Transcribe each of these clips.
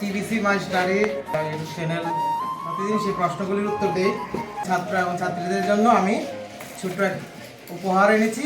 TBC মাস্টারে channel প্রতিদিন সেই প্রশ্নগুলির উত্তর দেই। ছাত্র এবং ছাত্রীদের জন্য আমি ছোট্ট উপহার এনেছি।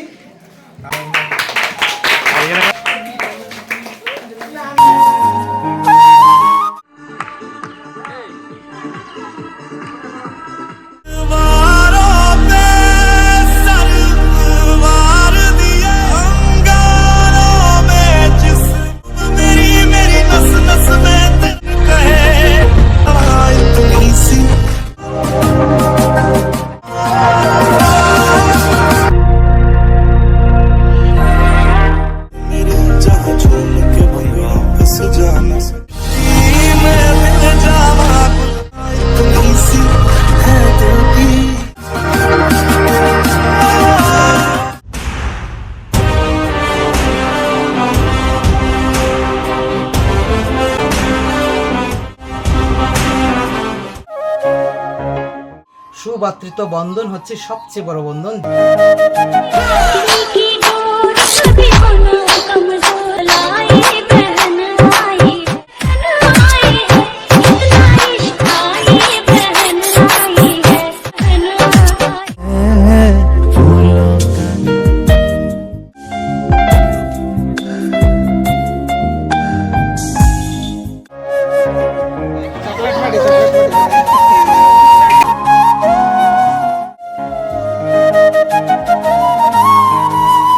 সুভাতৃত্ব বন্ধন হচ্ছে সবচেয়ে বড় বন্ধন।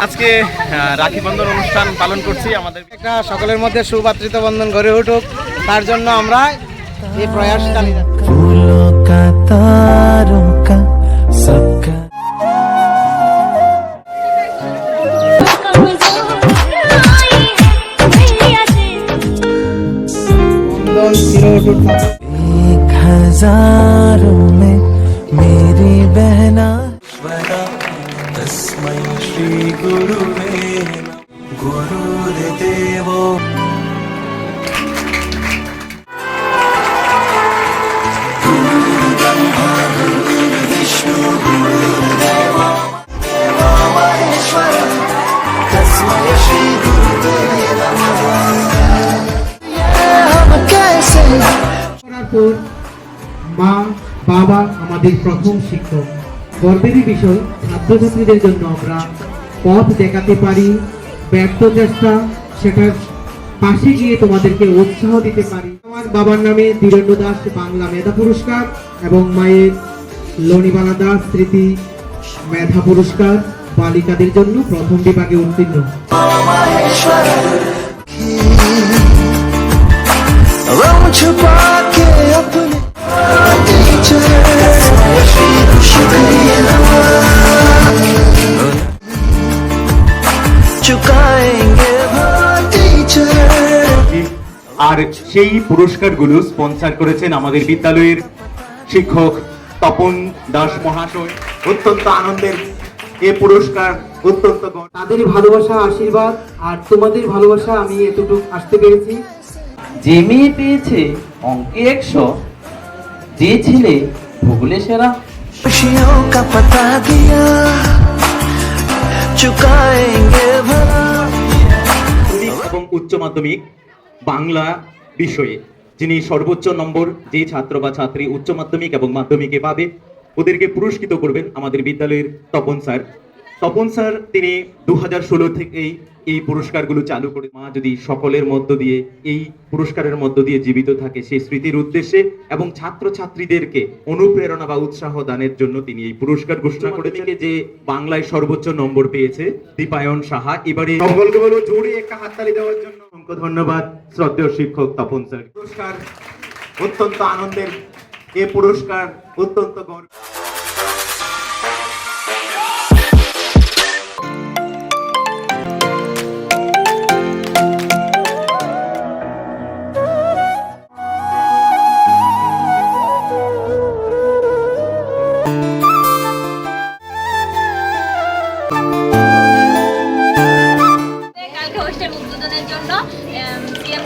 আজকে আহ, রাখি বন্ধন অনুষ্ঠান পালন করছি আমাদের একটা সকলের মধ্যে সুভাতৃত্ব বন্ধন গড়ে উঠুক তার জন্য আমরা এই প্রয়াস চালিয়ে যাচ্ছি। फूलों का तारों का सबका कमजोर आई है भैया से বন্ধন চির অটুট থাকুক। एक हजारों में मेरी बहना वरा গুরুদেব পর মা বাবা আমাদের প্রথম শিক্ষক। গর্বেরই বিষয় ছাত্রছাত্রীদের জন্য আমরা পথ দেখাতে পারি, ব্যর্থ চেষ্টা, সেটার পাশে গিয়ে তোমাদেরকে উৎসাহ দিতে পারি। আমার বাবার নামে ধীরেন্দ্র দাস বাংলা মেধা পুরস্কার এবং মায়ের লনিবালা দাস স্মৃতি মেধা পুরস্কার বালিকাদের জন্য প্রথম বিভাগে উত্তীর্ণ। Don't you আর সেই পুরস্কারগুলো স্পন্সর করেছেন আমাদের বিদ্যালয়ের শিক্ষক তপন দাস মহাশয় অত্যন্ত আনন্দের এ পুরস্কার অত্যন্ত গর্ব। তাদের ভালোবাসা আশীর্বাদ আর তোমাদের ভালোবাসা আমি এতটুকু আসতে পেরেছি যে মেয়ে পেয়েছে অঙ্কে একশো যে ছেলে ভূগোলে সেরা खुशियों का पता दिया चुकाएंगे भला মাধ্যমিক এবং উচ্চ মাধ্যমিক বাংলা বিষয়ে যিনি সর্বোচ্চ নম্বর যে ছাত্র বা ছাত্রী উচ্চ মাধ্যমিক এবং মাধ্যমিকে পাবে ওদেরকে পুরস্কৃত করবেন আমাদের বিদ্যালয়ের তপন স্যার। তপন স্যার তিনি দু হাজার ষোলো থেকেই এই পুরস্কারগুলো চালু করে মা যদি সকলের মধ্য দিয়ে এই পুরস্কারের মধ্য দিয়ে জীবিত থাকে সেই স্মৃতির উদ্দেশ্যে এবং ছাত্র ছাত্রীদেরকে অনুপ্রেরণা বা উৎসাহ দানের জন্য তিনি এই পুরস্কার ঘোষণা করেছেন। যে বাংলায় সর্বোচ্চ নম্বর পেয়েছে দীপায়ন সাহা। এবারে সকলকে বলব জোরে একটা হাততালি দেওয়ার জন্য অসংখ্য ধন্যবাদ শ্রদ্ধেয় শিক্ষক তপন স্যার। পুরস্কার অত্যন্ত আনন্দের এ পুরস্কার অত্যন্ত গর্ব।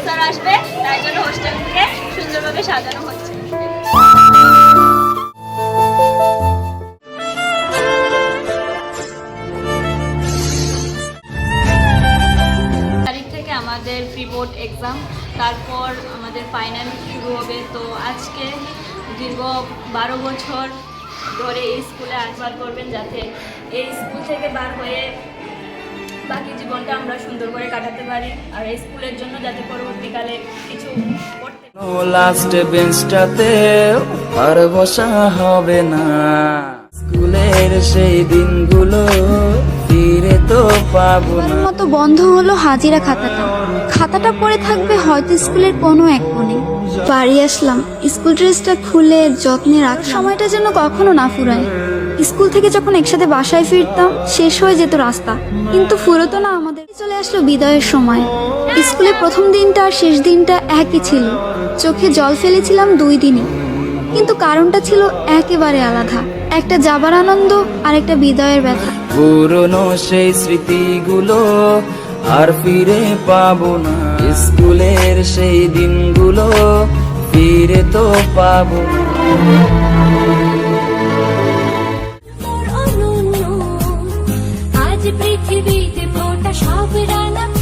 সিএম আসবে তাই জন্য হোস্টেলকে সুন্দরভাবে সাজানো হচ্ছে। আমাদের প্রি বোর্ড এক্সাম তারপর আমাদের ফাইনাল শুরু হবে। তো আজকে দীর্ঘ বারো বছর ধরে এই স্কুলে আসবার করবেন যাতে এই স্কুল থেকে বার হয়ে বাকি জীবনটা আমরা সুন্দর করে কাটাতে পারি আর এই স্কুলের জন্য যাতে পরবর্তীকালে কিছু করতে লাস্ট বেঞ্চটাতে আর বসা হবে না। স্কুলের সেই দিনগুলো ফিরে তো পাবো না। মতো বন্ধ হলো হাজিরা খাতাটা। খাতাটা পড়ে থাকবে হয়তো স্কুলের কোনো এক কোণে। বাড়ি আসলাম স্কুল ড্রেসটা খুলে যত্নে রাখ সময়টা যেন কখনো না ফুরায়। স্কুল থেকে যখন একসাথে বাসায় ফিরতাম, শেষ হয়ে যেত রাস্তা। কিন্তু ফুরতো না আমাদের। চলে আসলো বিদায়ের সময়। স্কুলে প্রথম দিনটা আর শেষ দিনটা একই ছিল। চোখে জল ফেলেছিলাম দুই দিনই। কিন্তু কারণটা ছিল একেবারে আলাদা। একটা যাবার আনন্দ, আর একটা বিদায়ের ব্যথা। পুরনো সেই স্মৃতিগুলো আর ফিরে পাবো না। স্কুলের সেই দিনগুলো ফিরে তো পাবো না। সব রানা